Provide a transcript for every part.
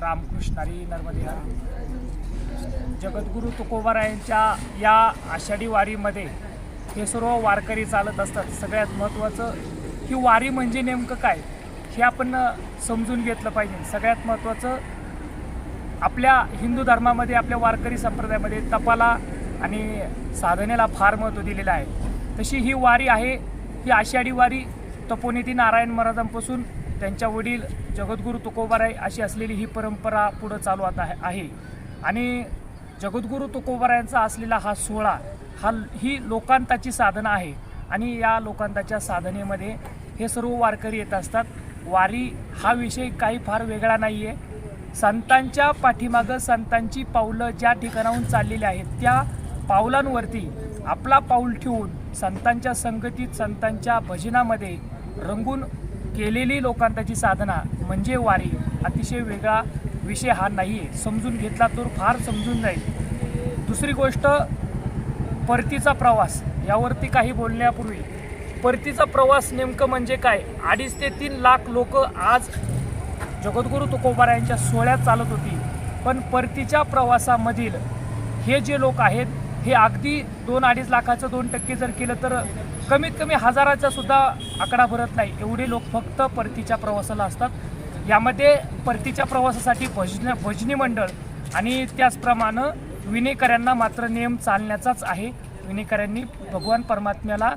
रामकृष्ण हरी नर्मदे हर. जगद्गुरू तुकोबारायांच्या या आषाढी वारीमध्ये हे सर्व वारकरी चालत असतात. सगळ्यात महत्त्वाचं ही वारी म्हणजे नेमकं काय हे आपण समजून घेतलं पाहिजे. सगळ्यात महत्त्वाचं आपल्या हिंदू धर्मामध्ये आपल्या वारकरी संप्रदायामध्ये तपाला आणि साधनेला फार महत्त्व दिलेलं आहे. तशी ही वारी आहे ही आषाढी वारी तपोनिधी नारायण महाराजांपासून त्यांच्या वडील जगद्गुरू तुकोबाराय अशी असलेली ही परंपरा पुढं चालू आता आहे- आणि जगद्गुरू तुकोबारायांचा असलेला हा सोहळा हा ही लोकांताची साधना आहे. आणि या लोकांताच्या साधनेमध्ये हे सर्व वारकरी येत असतात. वारी हा विषय काही फार वेगळा नाही आहे संतांच्या पाठीमागं संतांची पावलं ज्या ठिकाणाहून चाललेली आहेत त्या पावलांवरती आपला पाऊल ठेवून संतांच्या संगतीत संतांच्या भजनामध्ये रंगून केलेली लोकांताची साधना म्हणजे वारी. अतिशय वेगळा विषय हा नाही आहे समजून घेतला तर फार समजून जाईल. दुसरी गोष्ट परतीचा प्रवास. यावरती काही बोलण्यापूर्वी परतीचा प्रवास नेमकं म्हणजे काय? अडीच ते तीन लाख लोक आज जगद्गुरू तुकोबारायांच्या सोहळ्यात चालत होती. पण परतीच्या प्रवासामधील हे जे लोक आहेत हे अगदी दोन अडीच लाखाचं दोन टक्के जर केलं तर कमीत कमी हजाराचा सुद्धा आकडा भरत नाही. एवढे लोक फक्त परतीच्या प्रवासाला असतात. यामध्ये परतीच्या प्रवासासाठी भजन भजनी मंडळ आणि त्याचप्रमाणे विनेकऱ्यांना मात्र नियम चालण्याचाच आहे. विनेकऱ्यांनी भगवान परमात्म्याला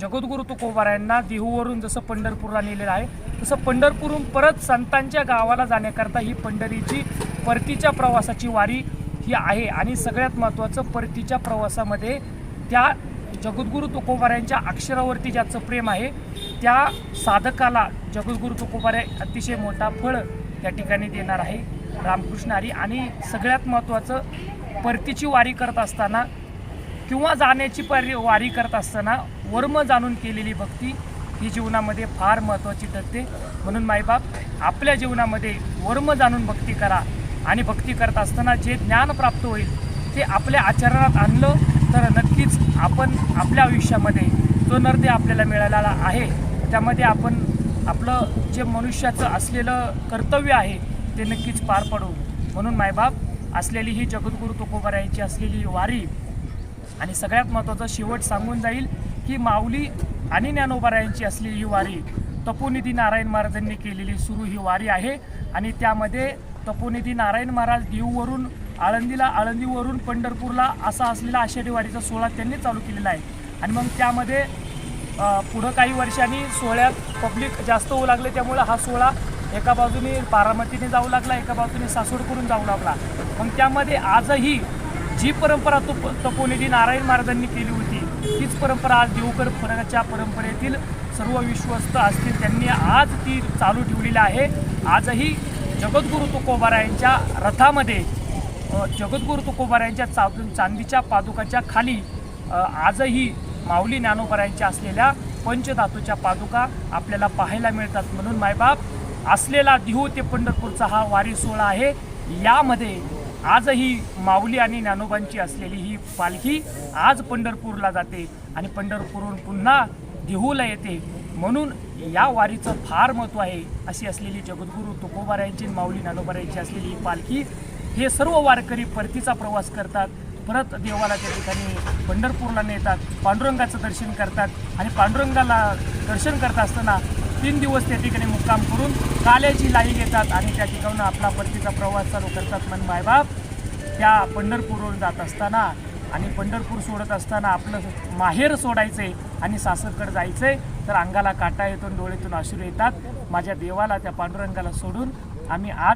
जगद्गुरु तुकोबारायांना देहूवरून जसं पंढरपूरला नेलेलं आहे तसं पंढरपूरहून परत संतांच्या गावाला जाण्याकरता ही पंढरीची परतीच्या प्रवासाची वारी ही आहे आणि सगळ्यात महत्त्वाचं परतीच्या प्रवासामध्ये त्या जगद्गुरू तुकोबाऱ्यांच्या अक्षरावरती ज्याचं प्रेम आहे त्या साधकाला जगद्गुरू तुकोबारे अतिशय मोठा फळ त्या ठिकाणी देणार आहे रामकृष्ण हरी. आणि सगळ्यात महत्त्वाचं परतीची वारी करत असताना किंवा जाण्याची परी वारी करत असताना वर्म जाणून केलेली भक्ती ही जीवनामध्ये फार महत्त्वाची ठरते. म्हणून मायबाप आपल्या जीवनामध्ये वर्म जाणून भक्ती करा. आणि भक्ती करत असताना जे ज्ञान प्राप्त होईल ते आपल्या आचरणात आणलं तर नक्कीच आपण आपल्या आयुष्यामध्ये जो नर्दे आपल्याला मिळालेला आहे त्यामध्ये आपण आपलं जे मनुष्याचं असलेलं कर्तव्य आहे ते नक्कीच पार पडू. म्हणून मायबाप असलेली ही जगद्गुरू तुकोबारायांची असलेली वारी आणि सगळ्यात महत्त्वाचं शेवट सांगून जाईल की माऊली आणि ज्ञानोबारायांची असलेली ही वारी तपोनिधी नारायण महाराजांनी केलेली सुरू ही वारी आहे आणि त्यामध्ये तपोनिधी नारायण महाराज देऊवरून आळंदीला आळंदीवरून पंढरपूरला असा असलेला आषाढीवाडीचा सोहळा त्यांनी चालू केलेला आहे. आणि मग त्यामध्ये पुढं काही वर्षांनी सोहळ्यात पब्लिक जास्त होऊ लागले. त्यामुळे हा सोहळा एका बाजूने बारामतीने जाऊ लागला एका बाजूने सासवड करून जाऊ लागला. मग त्यामध्ये आजही जी परंपरा तो तपोनिधी नारायण महाराजांनी केली होती तीच परंपरा आज देवकर फरकाच्या परंपरेतील सर्व विश्वस्त असतील. त्यांनी आज ती चालू ठेवलेली आहे. आजही जगद्गुरू तुकोबारायांच्या रथामध्ये जगद्गुरु जगद्गुरू तुकोबारायांच्या चा चांदीच्या पादुकाच्या खाली आजही माऊली ज्ञानोबारायांच्या असलेल्या पंचधातूच्या पादुका आपल्याला पाहायला मिळतात. म्हणून मायबाप असलेला दिहू ते पंढरपूरचा हा वारी सोहळा आहे. यामध्ये आजही माऊली आणि ज्ञानोबांची असलेली ही पालखी आज पंढरपूरला जाते आणि पंढरपूरहून पुन्हा देहूला येते. म्हणून या वारीचं फार महत्त्व आहे अशी असलेली जगद्गुरू तुकोबारायांची माऊली नानोबारायांची असलेली ही पालखी. हे सर्व वारकरी परतीचा प्रवास करतात. परत देवाला त्या ठिकाणी पंढरपूरला नेतात पांडुरंगाचं दर्शन करतात आणि पांडुरंगाला दर्शन करत असताना तीन दिवस त्या ठिकाणी मुक्काम करून काल्याची लाई घेतात आणि त्या ठिकाणून आपला परतीचा प्रवास चालू करतात मन मायबाप त्या पंढरपूरवरून जात असताना आणि पंढरपूर सोडत असताना आपलं माहेर सोडायचं आहे आणि सासरकडे आहे तर अंगाला काटा येतो डोळ्यातून अश्रू येतात. माझ्या देवाला त्या पांडुरंगाला सोडून आम्ही आज